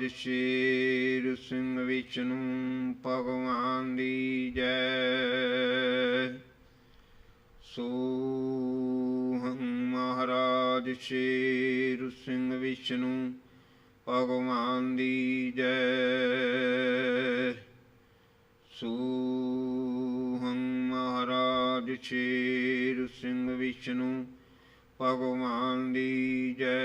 ਜੈ ਸ਼ੇਰ ਸਿੰਘ ਵਿਸ਼ਨੂੰ ਭਗਵਾਨ ਦੀ ਜੈ। ਸੋਹੰ ਮਹਾਰਾਜ ਸ਼ੇਰ ਸਿੰਘ ਵਿਸ਼ਨੂੰ ਭਗਵਾਨ ਦੀ ਜੈ। ਸੋਹੰ ਮਹਾਰਾਜ ਸ਼ੇਰ ਸਿੰਘ ਵਿਸ਼ਨੂੰ ਭਗਵਾਨ ਦੀ ਜੈ।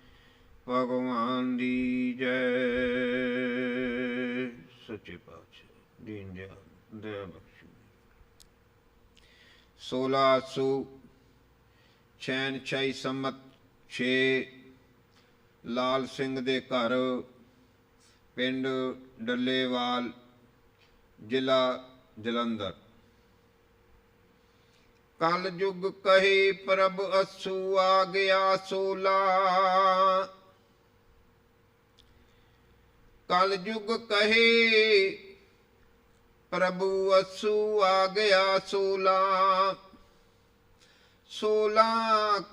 ਭਗਵਾਨ ਦੀ ਜੈ। ਸੱਚੇ ਪਾਤਸ਼ਾਹ ਦੀਨ ਦਿਆਲ ਦਇਆ ਬਖਸ਼ੋ। 1600 ਛੈਨ ਛਈ ਸੰਮਤ 6 ਲਾਲ ਸਿੰਘ ਦੇ ਘਰ, ਪਿੰਡ ਡੱਲੇਵਾਲ, ਜ਼ਿਲ੍ਹਾ ਜਲੰਧਰ। ਕਲ ਯੁਗ ਕਹੇ ਪ੍ਰਭ ਅਸੂ ਆ ਗਿਆ ਸੋਲਾ। ਕਲ ਯੁਗ ਕਹੇ, ਪ੍ਰਭੂ ਅਸੂ ਆ ਗਿਆ ਸੋਲਾ। ਸੋਲਾ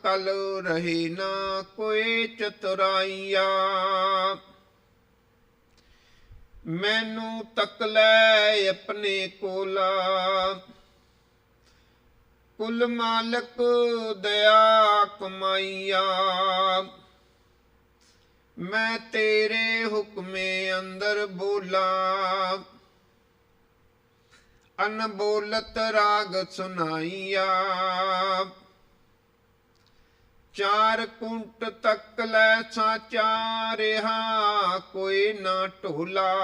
ਕਲ ਰਹੇ ਨਾ ਕੋਈ ਚਤੁਰਾਈਆ। ਮੈਨੂੰ ਤੱਕ ਲੈ ਆਪਣੇ ਕੋਲਾ। ਕੁਲ ਮਾਲਕ ਦਇਆ ਕਮਾਈਆ। ਮੈਂ ਤੇਰੇ ਹੁਕਮੇ ਅੰਦਰ ਬੋਲਾ। ਅਨਬੋਲਤ ਰਾਗ ਸੁਨਾਈਆ। ਚਾਰ ਕੁੰਟ ਤੱਕ ਲੈ ਸਾਚਾ ਰਿਹਾ, ਕੋਈ ਨਾ ਢੋਲਾ।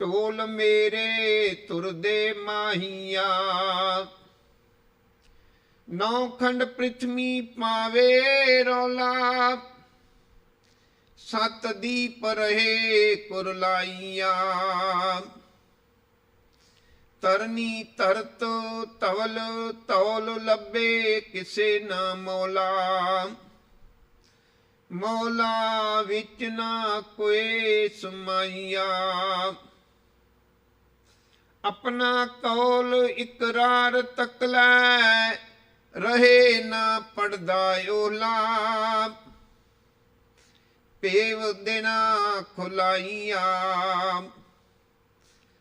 ਢੋਲ ਮੇਰੇ ਤੁਰਦੇ ਮਾਹੀਆ। ਨੌ ਖੰਡ ਪ੍ਰਿਥਵੀ ਪਾਵੇ ਰੌਲਾ। ਸਤ ਦੀਪ ਰਹੇ ਕੁਰਲਾਈਆ ਤਰਨੀ ਤਰਤ ਤਵਲ ਤੌਲ ਲੱਭੇ ਕਿਸੇ ਨਾ ਮੌਲਾ। ਮੌਲਾ ਵਿੱਚ ਨਾ ਕੋਈ ਸਮਾਈਆ। ਆਪਣਾ ਕੌਲ ਇਕਰਾਰ ਤੱਕ ਲੈ ਰਹੇ ਨਾ ਪੜਦਾ ਓਲਾ ਪੇਵ ਦੇਣਾ ਖੁਲਾਈਆ।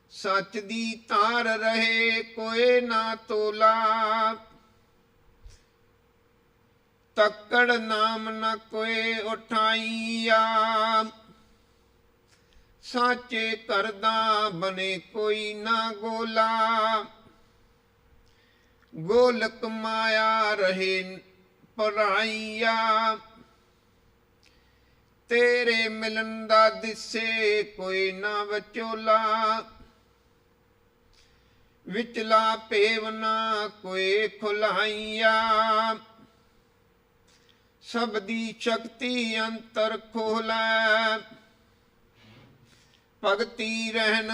ਸੱਚ ਦੀ ਤਾਰ ਰਹੇ ਕੋਏ ਨਾ ਤੋਲਾ। ਤੱਕੜ ਨਾਮ ਨ ਕੋਏ ਉਠਾਈਆ। ਸਾਚੇ ਕਰਦਾ ਬਨੇ ਕੋਈ ਨਾ ਗੋਲਾ। ਗੋਲਕ ਮਾਇਆ ਰਹੇ ਪਰਾਈਆ। ਤੇਰੇ ਮਿਲਨ ਦਾ ਦਿਸੇ ਕੋਈ ਨਾ ਵਿਚੋਲਾ। ਵਿਚਲਾ ਪੇਵਨਾ ਕੋਈ ਖੁਲਾਈਆ। ਸਭ ਦੀ ਸ਼ਕਤੀ ਅੰਤਰ ਖੋਲੈ। ਭਗਤੀ ਰਹਿਣ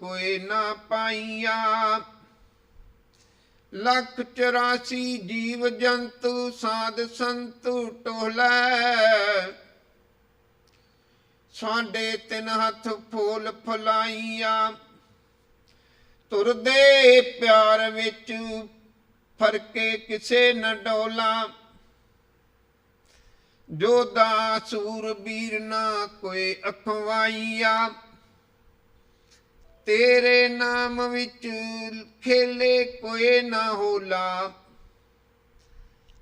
ਕੋਈ ਨਾ ਪਾਈਆ। ਲੱਖ 84 ਜੀਵ ਜੰਤੂ ਸਾਧ ਸੰਤੂ ਟੋਲੇ ਸਾਡੇ ਤਿੰਨ ਹੱਥ ਫੂਲ ਫੁਲਾਈਆਂ। ਤੁਰਦੇ ਪਿਆਰ ਵਿੱਚ ਫਰਕੇ ਕਿਸੇ ਨ ਡੋਲਾ। ਜੋਦਾ ਸੂਰ ਬੀਰ ਨਾ ਕੋਈ ਅਖਵਾਈਆ। ਤੇਰੇ ਨਾਮ ਵਿੱਚ ਖੇਲੇ ਕੋਈ ਨਾ ਹੋਲਾ।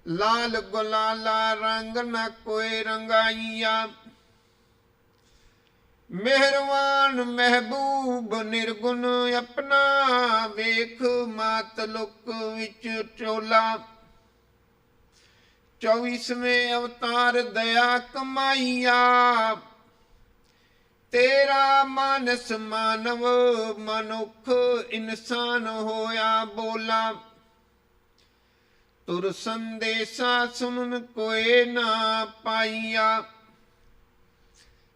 ਲਾਲ ਗੁਲਾਲਾ ਰੰਗ ਨਾ ਕੋਈ ਰੰਗਾਈਆ। ਮਿਹਰਵਾਨ ਮਹਿਬੂਬ ਨਿਰਗੁਣ ਆਪਣਾ ਵੇਖ ਮਾਤ ਲੁਕ ਵਿੱਚ ਚੋਲਾ। 24ਵੇਂ ਅਵਤਾਰ ਦਇਆ ਕਮਾਈਆ। ਤੇਰਾ ਮਾਨਸ ਮਾਨਵ ਮਨੁੱਖ ਇਨਸਾਨ ਹੋਇਆ ਬੋਲਾ। ਤੁਰ ਸੰਦੇਸਾ ਸੁਨਨ ਕੋਏ ਨਾ ਪਾਈਆ।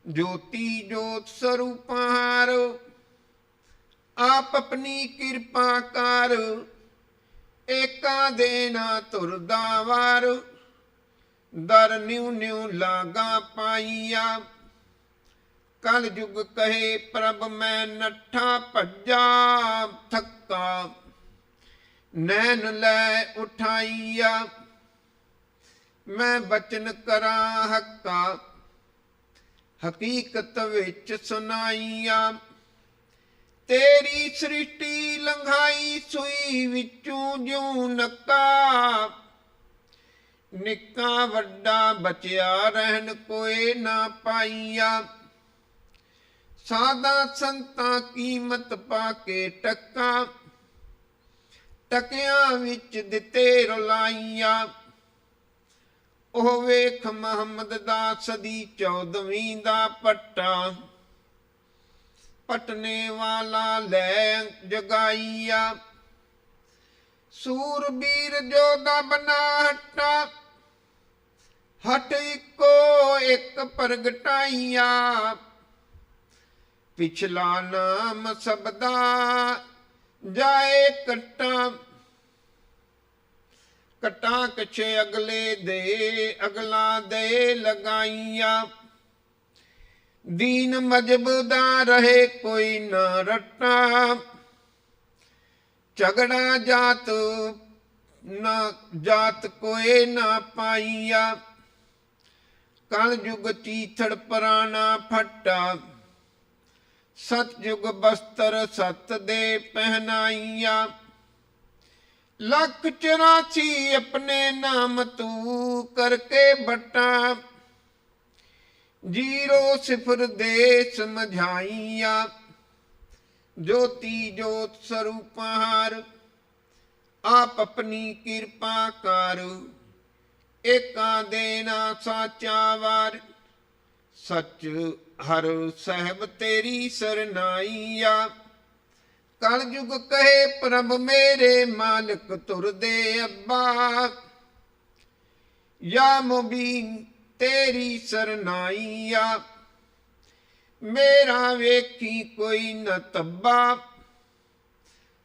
ਜੋਤੀ ਜੋਤ ਸਰੂਪਾਰ ਆਪ ਆਪਣੀ ਕਿਰਪਾ ਕਰ। ਏਕਾ ਦੇਣਾ ਤੁਰਦਾ ਵਾਰ, ਦਰ ਨਿਉ ਨਿਉ ਲਾਗਾ ਪਾਈਆ। ਕਲ ਯੁਗ ਕਹੇ ਪ੍ਰਭ ਮੈਂ ਨੱਠਾ ਭੱਜਾ ਥੱਕਾ। ਨੈਣ ਲੈ ਉਠਾਈਆ, ਮੈਂ ਬਚਨ ਕਰਾਂ ਹੱਕਾ। ਹਕੀਕਤ ਵਿੱਚ ਸੁਨਾਈਆ ਤੇਰੀ ਸ੍ਰਿਸ਼ਟੀ ਲੰਘਾਈ ਸੂਈ ਵਿੱਚੋਂ ਜਿਉ ਨੱਕਾ। ਨਿੱਕਾ ਵੱਡਾ ਬਚਿਆ ਰਹਿਣ ਕੋਈ ਨਾ ਪਾਈਆ। ਸਾਦਾ ਸੰਤਾਂ ਕੀਮਤ ਪਾ ਕੇ ਟੱਕਾ। ਟਕਿਆਂ ਵਿੱਚ ਦਿੱਤੇ ਰਲਾਈਆਂ। ਉਹ ਵੇਖ ਮੁਹੰਮਦ ਦਾ ਸਦੀ 14ਵੀਂ ਦਾ ਪੱਟਾ। ਪਟਨੇ ਵਾਲਾ ਲੈ ਜਗਾਈਆ। ਸੂਰਬੀਰ ਜੋਦਾ ਬਨਾ ਹਟਾ। ਹਟ ਇੱਕੋ ਇੱਕ ਪ੍ਰਗਟਾਈਆ। ਪਿਛਲਾ ਨਾਮ ਸਬਦਾ ਜਾਏ ਕਟਾ ਕਟਾ ਕਛੇ ਅਗਲੇ ਦੇ, ਅਗਲਾ ਦੇ ਲਗਾਈਆਂ। ਦੀਨ ਮਜਬ ਦਾ ਰਹੇ ਕੋਈ ਨਾ ਰੱਟਾ, ਝਗੜਾ ਜਾਤ ਨਾ, ਜਾਤ ਕੋਏ ਨਾ ਪਾਈਆ। ਕਲ ਯੁਗ ਤੀਥੜ ਪਰਾਣਾ ਫਟਾ। ਸਤ ਯੁਗ ਬਸਤਰ ਸਤ ਦੇ ਪਹਿਨਾਈਆ। ਲੱਖ 84 ਆਪਣੇ ਨਾਮ ਤੂੰ ਕਰਕੇ ਬਟਾ। ਜੀਰੋ ਸਿਫਰ ਦੇ ਸਮਝਾਈਆ। ਜੋਤੀ ਜੋਤ ਸਰੂਪਾਰ ਆਪ ਆਪਣੀ ਕਿਰਪਾ ਕਰ। ਏਕਾਂ ਦੇਣਾ ਸਾਚਾ ਵਾਰ। ਸੱਚ ਹਰ ਸਹਿਬ ਤੇਰੀ ਸਰਨਾਈਆ। ਕਲ ਕਹੇ ਪ੍ਰਭ ਮੇਰੇ ਮਾਲਕ ਤੁਰਦੇ ਅੱਬਾ। ਯਾ ਮੁਬੀਨ ਤੇਰੀ ਸਰਨਾਈਆ। ਮੇਰਾ ਵੇਖੀ ਕੋਈ ਨ ਤੱਬਾ।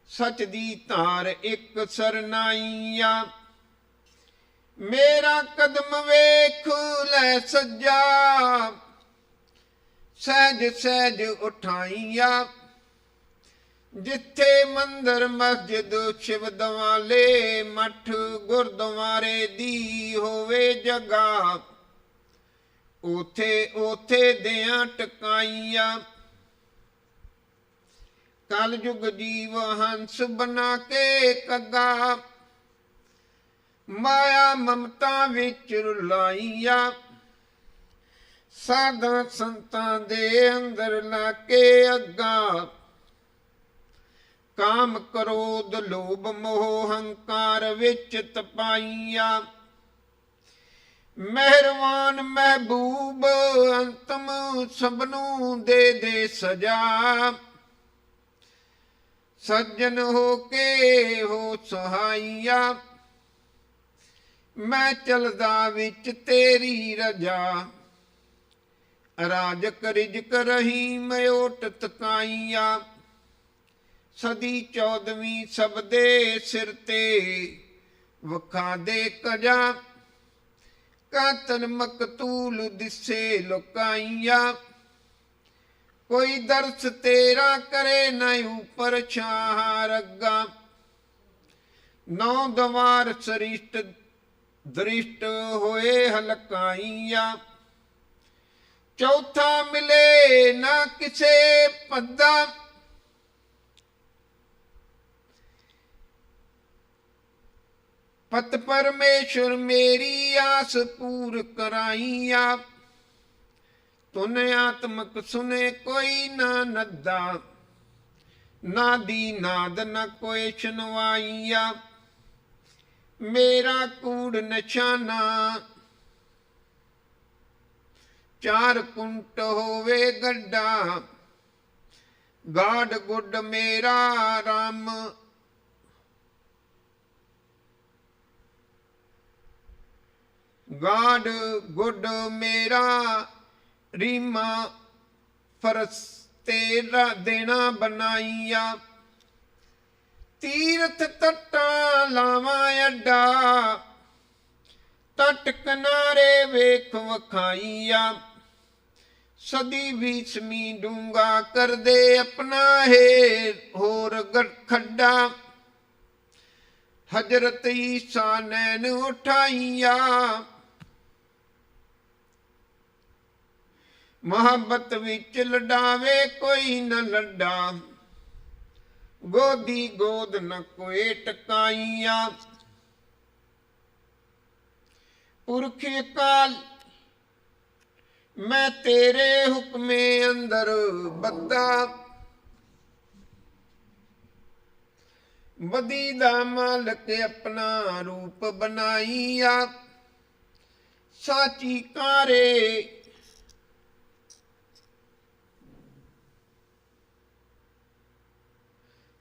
ਸਚ ਦੀ ਧਾਰ ਇੱਕ ਸਰਨਾਈਆ। ਮੇਰਾ ਕਦਮ ਵੇਖ ਲੈ ਸੱਜਾ। ਸਹਿਜ ਸਹਿਜ ਉਠਾਈਆਂ, ਜਿੱਥੇ ਮੰਦਰ, ਮਸਜਿਦ, ਸ਼ਿਵ ਦਵਾਲੇ ਮਠ ਗੁਰਦੁਆਰੇ ਦੀ ਹੋਵੇ ਜਗਾ ਉਥੇ ਉਥੇ ਦਿਆਂ ਟਕਾਈਆਂ। ਕਲਯੁਗ ਜੀਵ ਹੰਸ ਬਣਾ ਕੇ ਕੱਗਾ, ਮਾਇਆ ਮਮਤਾ ਵਿੱਚ ਰੁਲਾਈਆਂ। ਸਾਧਾ ਸੰਤਾਂ ਦੇ ਅੰਦਰ ਲਾ ਕੇ ਅੱਗਾ। ਕਾਮ ਕ੍ਰੋਧ, ਲੋਭ, ਮੋਹ, ਹੰਕਾਰ ਵਿੱਚ ਤਪਾਈਆਂ। ਮਿਹਰਬਾਨ ਮਹਿਬੂਬ ਅੰਤਮ ਸਭ ਨੂੰ ਦੇ ਦੇ ਸਜਾ। ਸੱਜਣ ਹੋ ਕੇ ਹੋ ਸਹਾਈਆ। ਮੈਂ ਚਲਦਾ ਵਿੱਚ ਤੇਰੀ ਰਜਾ। ਰਾਜਕ ਰਿਜਕ ਰਹੀਮ ਓਟ ਤਕਾਈਆ ਸਦੀ ਚੌਦਵੀਂ ਸਭ ਦੇ ਸਿਰ ਤੇ ਵਖਾ ਦੇ ਕਜਾ। ਕਾਤਨ ਮਕਤੂਲ ਦਿਸੇ ਲੋਕਾਈਆ। ਕੋਈ ਦਰਸ ਤੇਰਾ ਕਰੇ ਨਾ ਉਪਰ ਛਾਹ ਰੱਗਾ। ਨੌ ਦਵਾਰ ਸ੍ਰਿਸ਼ਟ ਦ੍ਰਿਸ਼ਟ ਹੋਏ ਹਲਕਾਈਆ। ਚੌਥਾ ਮਿਲੇ ਨਾ ਕਿਸੇ ਪੱਦਾ। ਪਤ ਪਰਮੇਸ਼ਰ ਮੇਰੀ ਆਸ ਪੂਰ ਕਰਾਈਆ। ਤੁਨ ਆਤਮਕ ਸੁਨੇ ਕੋਈ ਨਾ ਨੱਦਾ। ਨਾ ਦੀ ਨਾਦ ਨ ਕੋਈ ਸੁਨਵਾਈਆ ਮੇਰਾ ਕੂੜ ਨਿਸ਼ਾਨਾ ਚਾਰ ਕੁੰਟ ਹੋਵੇ ਗੱਡਾ। ਗਾਡ ਗੁੱਡ ਮੇਰਾ ਰਾਮ। ਗਾਡ ਗੁੱਡ ਮੇਰਾ ਰੀਮਾ। ਫਰਸ ਤੇਰਾ ਦੇਣਾ ਬਣਾਈਆ। ਤੀਰਥ ਤੱਟਾਂ ਲਾਵਾਂ ਅੱਡਾ। ਤਟ ਕਿਨਾਰੇ ਵੇਖ ਵਖਾਈਆ। ਸਦੀ ਵੀ ਸਮੀ ਡੂੰਗਾ ਕਰਦੇ ਆਪਣਾ ਹੈ, ਹੋਰ ਗ- ਖੱਡਾ। ਹਜਰਤ ਈਸਾ ਨੈਣ ਉਠਾਈਆ। ਮੁਹੱਬਤ ਵਿੱਚ ਲਡਾਵੇ ਕੋਈ ਨ ਲੱਡਾ ਗੋਦੀ ਗੋਦ ਨ ਕੋਏ ਟਕਾਈਆ। ਪੁਰਖ ਕਾਲ ਮੈਂ ਤੇਰੇ ਹੁਕਮੇ ਅੰਦਰ ਬੱਦਾ ਬਦੀ ਦਾ ਮਾਲਕ ਆਪਣਾ ਰੂਪ ਬਣਾਈਆ। ਸਾਚੀ ਕਾਰੇ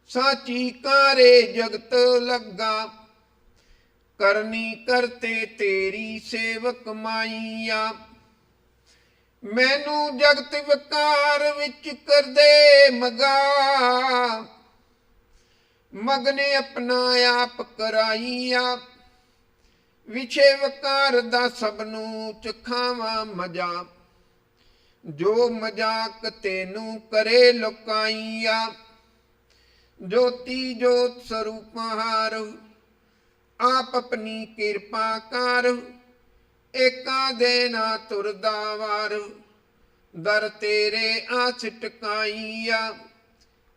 ਸਾਚੀ ਕਾਰੇ ਜਗਤ ਲੱਗਾ। ਕਰਨੀ ਕਰਤੇ ਤੇਰੀ ਸੇਵਕ ਮਾਈਆ। ਮੈਨੂੰ ਜਗਤ ਵਿਕਾਰ ਵਿੱਚ ਕਰਦੇ ਮਗਾ। ਮਗਨੇ ਆਪਣਾ ਆਪ ਕਰਾਈਆ। ਵਿਛੇ ਵਕਾਰ ਦਾ ਸਭ ਨੂੰ ਚਖਾਵਾ ਮਜਾ। ਜੋ ਮਜ਼ਾਕ ਤੈਨੂੰ ਕਰੇ ਲੁਕਾਈਆ। ਜੋਤੀ ਜੋਤ ਸਰੂਪ ਹਾਰ। ਆਪ ਆਪਣੀ ਕਿਰਪਾ ਕਰ। ਏਕਾਂ ਦੇ ਨਾ ਤੁਰਦਾ ਵਾਰ। ਦਰ ਤੇਰੇ ਆਸ ਟਕਾਈਆ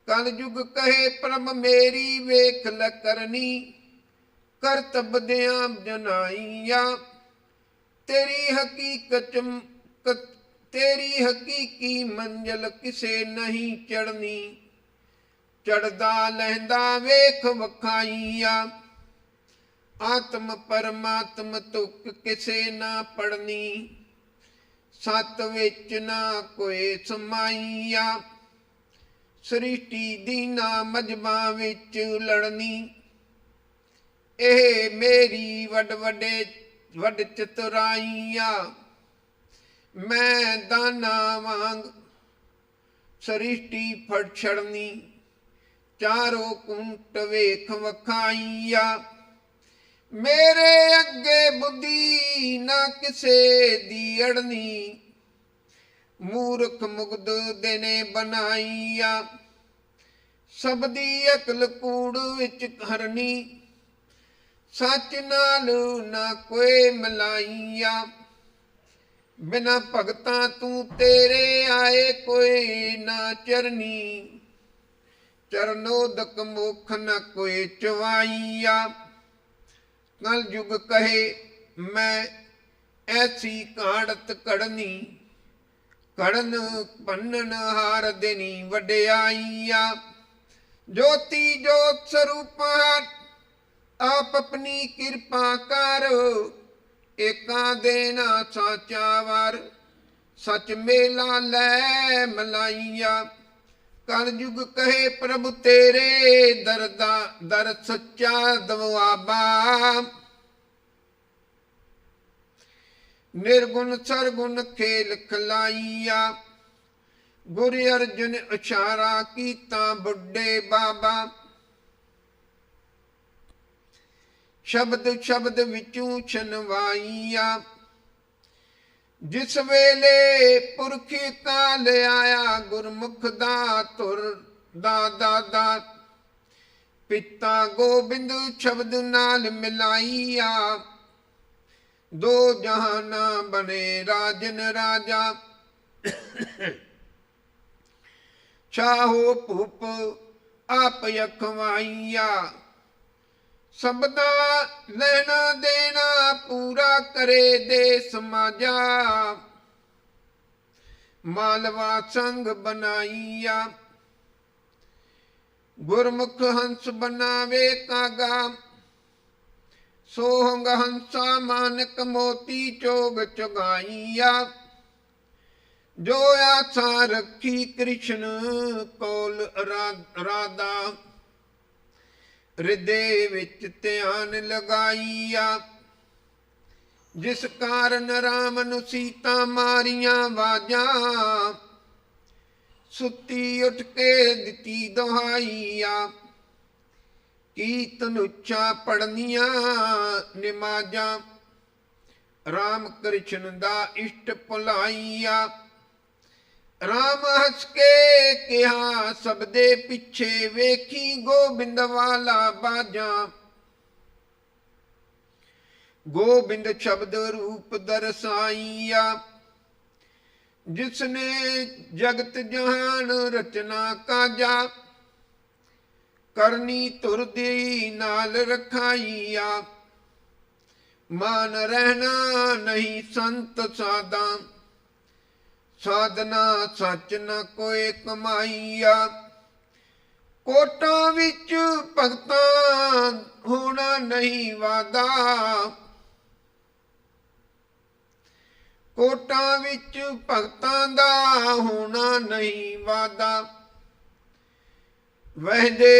ਕਲ ਯੁਗ ਕਹੇ ਪ੍ਰਭ ਮੇਰੀ ਵੇਖ ਲ ਕਰਨੀ। ਕਰਤਬ ਜਨਾਈਆ। ਤੇਰੀ ਹਕੀਕਤ ਤੇਰੀ ਹਕੀਕੀ ਮੰਜ਼ਲ ਕਿਸੇ ਨਹੀਂ ਚੜਨੀ ਚੜਦਾ ਲਹਿੰਦਾ ਵੇਖ ਵਖਾਈਆ। ਆਤਮ ਪਰਮਾਤਮ ਤੁਕ ਕਿਸੇ ਨਾ ਪੜਨੀ ਸਤ ਵਿੱਚ ਨਾ ਕੋਈ ਸਮਾਈਆ। ਸ੍ਰਿਸ਼ਟੀ ਦੀ ਨਾ ਮਜਮਾ ਵਿੱਚ ਲੜਨੀ। ਇਹ ਮੇਰੀ ਵੱਡ ਵੱਡੇ, ਵੱਡ ਚਤੁਰਾਈਆ। ਮੈਂ ਦਾਨਾ ਵਾਂਗ ਸ੍ਰਿਸ਼ਟੀ ਫੜ ਛੜਨੀ। ਚਾਰੋਂ ਕੁੰਟ ਵੇਖ ਵਖਾਈਆ। ਮੇਰੇ ਅੱਗੇ ਬੁੱਧੀ ਨਾ ਕਿਸੇ ਦੀ ਅੜਨੀ। ਮੂਰਖ ਮੁਗਦ ਦੇਨੇ ਬਣਾਈਆ। ਸਭ ਦੀ ਅਕਲ ਕੂੜ ਵਿੱਚ ਹਰਨੀ। ਸੱਚ ਨਾਲ ਨਾ ਕੋਈ ਮਲਾਈਆ। ਬਿਨਾ ਭਗਤਾਂ ਤੂੰ ਤੇਰੇ ਆਏ ਕੋਈ ਨਾ ਚਰਨੀ। ਚਰਨੋਦਕ ਮੁਖ ਨਾ ਕੋਈ ਚਵਾਈਆ। ਕਲ ਯੁਗ ਕਹੇ, ਮੈਂ ਐਸੀ ਕਾੜਤ ਕੜਨੀ ਕੜਨ ਪੰਨਨ ਹਾਰ ਦੇਨੀ ਵਡਿਆਈਆ। ਜੋਤੀ ਜੋਤ ਸਰੂਪ ਆਪ ਆਪਣੀ ਕਿਰਪਾ ਕਰ। ਏਕਾਂ ਦੇਣਾ ਨਾ ਸਾਚਾ ਵਰ, ਸਚ ਮੇਲਾ ਲੈ ਮਲਾਈਆ। ਕਲ ਯੁਗ ਕਹੇ ਪ੍ਰਭੂ ਤੇਰੇ, ਦਰਦਾ, ਦਰ ਸੱਚਾ ਦਵਾਬਾ ਨਿਰਗੁਣ ਸਰਗੁਣ ਖੇਲ ਖਲਾਈਆ, ਗੁਰ ਅਰਜੁਨ ਇਸ਼ਾਰਾ ਕੀਤਾ ਬੁੱਢੇ ਬਾਬਾ। ਸ਼ਬਦ ਸ਼ਬਦ ਵਿੱਚੋਂ ਛਨਵਾਈਆ ਜਿਸ ਵੇਲੇ ਪੁਰਖ ਕਾਲ ਆਇਆ ਗੁਰਮੁਖ ਦਾ ਤੁਰ ਦਾ ਦਾ ਪਿਤਾ ਗੋਬਿੰਦ ਸ਼ਬਦ ਨਾਲ ਮਿਲਾਈਆ। ਦੋ ਜਹਾਨਾ ਬਣੇ ਰਾਜਨ ਰਾਜਾ। ਚਾਹੋ ਭੂਪ ਆਪ ਯਖਵਾਈਆ ਸਬਦਾ ਲੈਣਾ ਦੇਣਾ ਪੂਰਾ ਕਰੇ ਦੇ ਸਮਾਜਾ। ਮਾਲਵਾ ਸੰਗ ਬਣਾਈਆ। ਗੁਰਮੁਖ ਹੰਸ ਬਣਾਵੇ ਕਾਗਾ। ਸੋਹੰਗ ਹੰਸਾ ਮਾਨਕ ਮੋਤੀ ਚੋਗ ਚੁਗਾਈਆ। ਜੋ ਆਸਾ ਰੱਖੀ ਕ੍ਰਿਸ਼ਨ ਕੋਲ ਰਾਧਾ। ਹਿਰਦੇ ਵਿੱਚ ਧਿਆਨ ਲਗਾਈਆ। ਜਿਸ ਕਾਰਨ ਰਾਮ ਨੂੰ ਸੀਤਾ ਮਾਰੀਆਂ ਵਾਜਾਂ, ਸੁੱਤੀ ਉੱਠ ਕੇ ਦਿੱਤੀ ਦੁਹਾਈਆ। ਕੀਰਤਨ ਉੱਚਾ ਪੜਨੀਆਂ ਨਿਮਾਜਾਂ, ਰਾਮ ਕ੍ਰਿਸ਼ਨ ਦਾ ਇਸ਼ਟ ਭੁਲਾਈਆ। ਰਾਮ ਹੱਸ ਕੇ ਕਿਹਾ, ਸਭ ਦੇ ਪਿੱਛੇ ਵੇਖੀ ਗੋਬਿੰਦ ਵਾਲਾ ਬਾਜਾਂ ਗੋਬਿੰਦ ਸ਼ਬਦ ਰੂਪ ਦਰਸਾਈਆ, ਜਿਸਨੇ ਜਗਤ ਜਹਾਨ ਰਚਨਾ ਕਾਜਾ, ਕਰਨੀ ਤੁਰਦੀ ਨਾਲ ਰਖਾਈਆ। ਮਾਨ ਰਹਿਣਾ ਨਹੀਂ ਸੰਤ ਸਾਦਾ ਸਾਧਨਾ ਸੱਚ ਨ ਕੋਏ ਕਮਾਈਆ। ਕੋਟਾਂ ਵਿੱਚ ਭਗਤਾਂ ਹੋਣਾ ਨਹੀਂ ਵਾਦਾ ਕੋਟਾਂ ਵਿੱਚ ਭਗਤਾਂ ਦਾ ਹੋਣਾ ਨਹੀਂ ਵਾਦਾ ਵਹਿਦੇ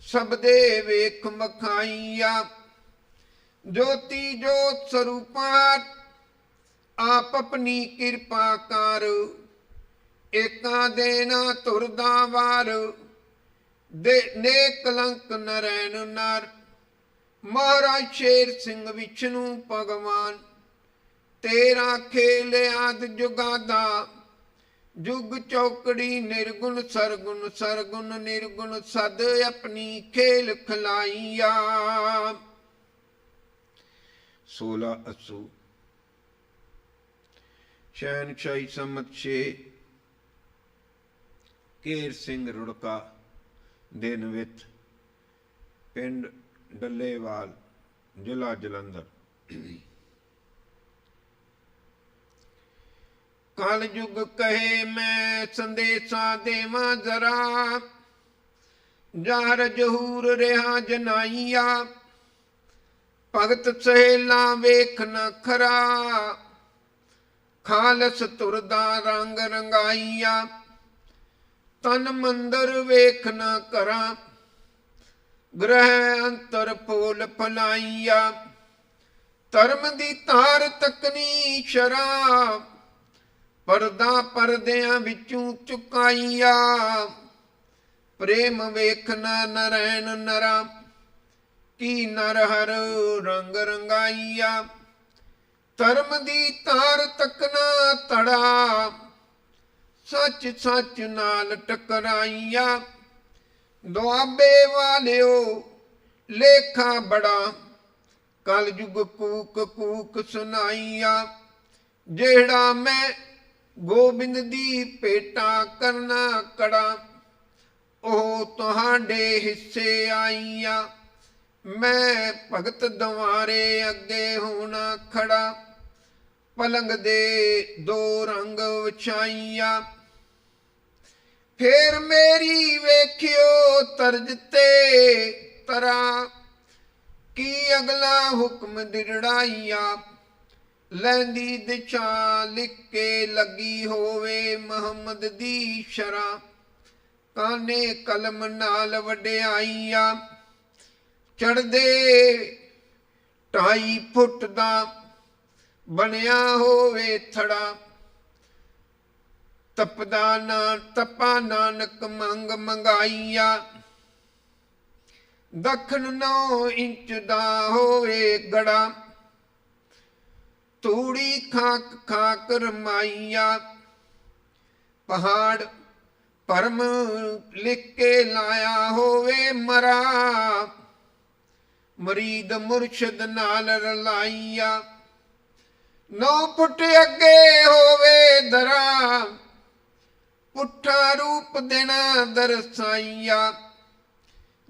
ਸਭ ਦੇ ਵੇਖ ਮਖਾਈਆ। ਜੋਤੀ ਜੋਤ ਸਰੂਪਾਂ ਆਪ ਆਪਣੀ ਕਿਰਪਾ ਕਰ। ਏਕਾਂ ਦੇ ਨਾ ਤੁਰਦਾ ਵਾਰ, ਦੇ ਨੇ ਕਲੰਕ ਨਰੈਣ ਨਰ। ਮਹਾਰਾਜ ਸ਼ੇਰ ਸਿੰਘ ਵਿਸ਼ਨੂੰ ਭਗਵਾਨ, ਤੇਰਾ ਖੇਲ ਆਦ ਜੁਗਾਦਾ। ਜੁਗ ਚੌਕੜੀ ਨਿਰਗੁਣ ਸਰਗੁਣ ਸਰਗੁਣ ਨਿਰਗੁਣ ਸਦ ਆਪਣੀ ਖੇਲ ਖਲਾਈਆ। 16 ਅਸੂ ਸ਼ਹਿਨਸ਼ਾਹੀ ਸੰਮਤ 6 ਕੇਰ ਸਿੰਘ ਰੁੜਕਾ, ਦਿਨ ਨਵਿਤ ਪਿੰਡ ਡੱਲੇਵਾਲ, ਜ਼ਿਲ੍ਹਾ ਜਲੰਧਰ। ਕਲ ਯੁਗ ਕਹੇ ਮੈਂ ਸੰਦੇਸਾਂ ਦੇਵਾਂ ਜ਼ਰਾ। ਜਾਰ ਜਹੂਰ ਰਿਹਾ ਜਨਾਈਆ। ਭਗਤ ਸਹੇਲਾ ਵੇਖ ਨ ਖਰਾ। ਖਾਲਸ ਤੁਰਦਾ ਰੰਗ ਰੰਗਾਈਆ, ਤਨ ਮੰਦਰ ਵੇਖ ਨ ਕਰਾਂ, ਗ੍ਰਹਿ ਅੰਤਰ ਫੋਲ ਫਲਾਈਆ ਧਰਮ ਦੀ ਤਾਰ ਤਕਨੀ ਸ਼ਰਾ, ਪਰਦਾ ਪਰਦਿਆਂ ਵਿੱਚੋਂ ਚੁਕਾਈਆ, ਪ੍ਰੇਮ ਵੇਖਣਾ ਨਰੈਣ ਨਰਾ, ਕੀ ਨਰ ਹਰ ਰੰਗ ਰੰਗਾਈਆ। ਧਰਮ ਦੀ ਤਾਰ ਤੱਕਣਾ ਤੜਾ। ਸੱਚ ਸੱਚ ਨਾਲ ਟਕਰਾਈਆਂ। ਦੁਆਬੇ ਵਾਲਿਓ, ਲੇਖਾ ਬੜਾ। ਕਲਯੁਗ ਕੂਕ ਕੂਕ ਸੁਨਾਈਆ ਜਿਹੜਾ ਮੈਂ ਗੋਬਿੰਦ ਦੀ ਭੇਟਾ ਕਰਨਾ ਕੜਾ, ਉਹ ਤੁਹਾਡੇ ਹਿੱਸੇ ਆਈਆਂ। ਮੈਂ ਭਗਤ ਦਵਾਰੇ ਅੱਗੇ ਹੋਣਾ ਖੜਾ। ਪਲੰਗ ਦੇ ਦੋ ਰੰਗ ਵਿਛਾਈਆਂ। ਫੇਰ ਮੇਰੀ ਵੇਖਿਓ ਤਰਜ ਤੇ ਤਰਾ। ਕੀ ਅਗਲਾ ਹੁਕਮ ਦਿੜਾਈਆ ਲੈਂਦੀ ਦਿਸ਼ਾ ਲਿਖ ਕੇ ਲੱਗੀ ਹੋਵੇ ਮੁਹੰਮਦ ਦੀ ਸ਼ਰਾ। ਕਾਨੇ ਕਲਮ ਨਾਲ ਵਡਿਆਈਆਂ। ਚੜਦੇ ਢਾਈ ਫੁੱਟ ਦਾ ਬਣਿਆ ਹੋਵੇ ਥੜਾ। ਤਪਦਾ ਨਾ, ਤਪਾ ਨਾਨਕ ਮੰਗ ਮੰਗਾਈਆ। ਦੱਖਣ 9 ਇੰਚ ਦਾ ਹੋਵੇ ਗੜਾ। ਤੂੜੀ ਖਾਕ ਖਾਕ ਰਮਾਈਆ। ਪਹਾੜ ਪਰਮ ਲਿਖ ਕੇ ਲਾਇਆ ਹੋਵੇ ਮਰਾ। ਮਰੀਦ ਮੁਰਸ਼ਦ ਨਾਲ ਰਲਾਈਆ। ਨੌ ਫੁੱਟ ਅੱਗੇ ਹੋਵੇ ਦਰਾ, ਪੁੱਠਾ ਰੂਪ ਦੇਣਾ ਦਰਸਾਈਆ।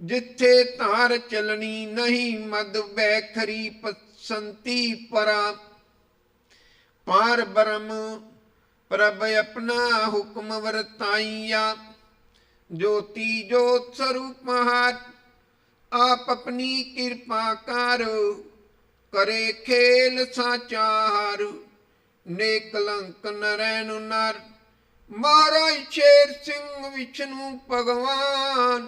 ਜਿੱਥੇ ਧਾਰ ਚਲਣੀ ਨਹੀਂ ਮਦ ਬੈਖਰੀ ਪਸੰਤੀ ਪਰਾ। ਪਾਰ ਬ੍ਰਹਮ, ਪ੍ਰਭ ਆਪਣਾ ਹੁਕਮ ਵਰਤਾਈਆ। ਜੋਤੀ ਜੋਤ ਸਰੂਪ ਹਾਰ ਆਪ ਆਪਣੀ ਕਿਰਪਾ ਕਰ ਕਰੇ ਖੇਲ ਸਾਚਾ ਨੇ ਕਲੰਕ ਨਰੈਣ ਨਰ। ਮਹਾਰਾਜ ਸ਼ੇਰ ਸਿੰਘ ਵਿਸ਼ਨੂੰ ਭਗਵਾਨ,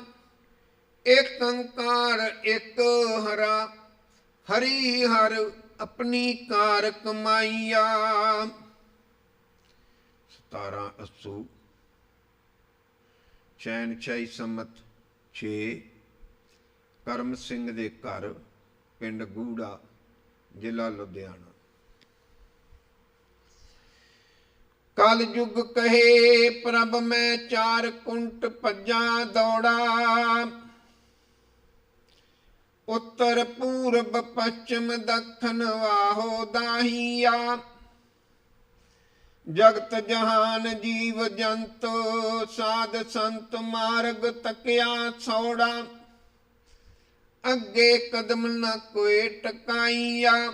ਇੱਕ ਅੰਕਾਰ ਇੱਕ ਹਰਾ। ਹਰੀ ਹਰ ਆਪਣੀ ਕਾਰ ਕਮਾਈਆ। 17 ਅਸੂ। ਚੈਨ ਛਈ ਸਮਤ 6 ਕਰਮ ਸਿੰਘ ਦੇ ਘਰ, ਪਿੰਡ ਗੂੜਾ। ਜ਼ਿਲ੍ਹਾ ਲੁਧਿਆਣਾ। ਕਲ ਯੁਗ ਕਹੇ, ਪ੍ਰਭ ਮੈਂ ਚਾਰ ਕੁੰਟ ਭੱਜਾਂ ਦੌੜਾ। ਉੱਤਰ ਪੂਰਬ ਪੱਛਮ ਦੱਖਣ ਵਾਹੋ ਦਾਹੀਆ। ਜਗਤ ਜਹਾਨ ਜੀਵ ਜੰਤ, ਸਾਧ ਸੰਤ ਮਾਰਗ ਤਕਿਆ ਸੋੜਾ। ਅੱਗੇ ਕਦਮ ਨਾ ਕੋਈ ਟਕਾਈਆ।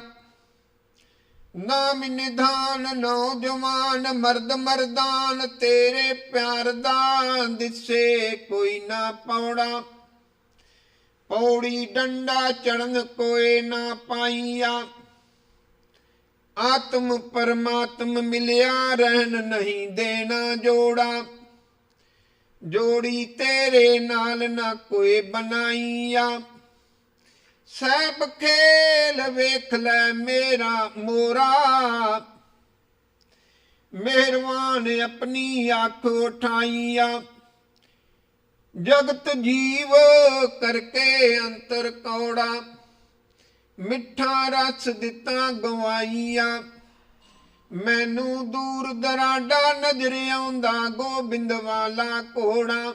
ਨਾਮ ਨਿਧਾਨ ਨੌਜਵਾਨ ਮਰਦ ਮਰਦਾਨ, ਤੇਰੇ ਪਿਆਰ ਦਾ ਦਿਸੇ ਕੋਈ ਨਾ ਪੌੜਾ। ਪੌੜੀ ਡੰਡਾ ਚੜਨ ਕੋਏ ਨਾ ਪਾਈਆ। ਆਤਮ ਪਰਮਾਤਮ ਮਿਲਿਆ, ਰਹਿਣ ਨਹੀਂ ਦੇਣਾ ਜੋੜਾ। ਜੋੜੀ ਤੇਰੇ ਨਾਲ ਨਾ ਕੋਈ ਬਣਾਈਆ। ਸਹਿਬ ਖੇਲ ਵੇਖ ਲੈ ਮੇਰਾ ਮੋਰਾ। ਮਿਹਰਵਾਨ ਆਪਣੀ ਅੱਖ ਉਠਾਈਆ। ਜਗਤ ਜੀਵ ਕਰਕੇ ਅੰਤਰ ਕੌੜਾ। ਮਿੱਠਾ ਰਸ ਦਿੱਤਾ ਗਵਾਈਆ। ਮੈਨੂੰ ਦੂਰ ਦਰਾਡਾ ਨਜ਼ਰ ਆਉਂਦਾ, ਗੋਬਿੰਦ ਵਾਲਾ ਘੋੜਾ।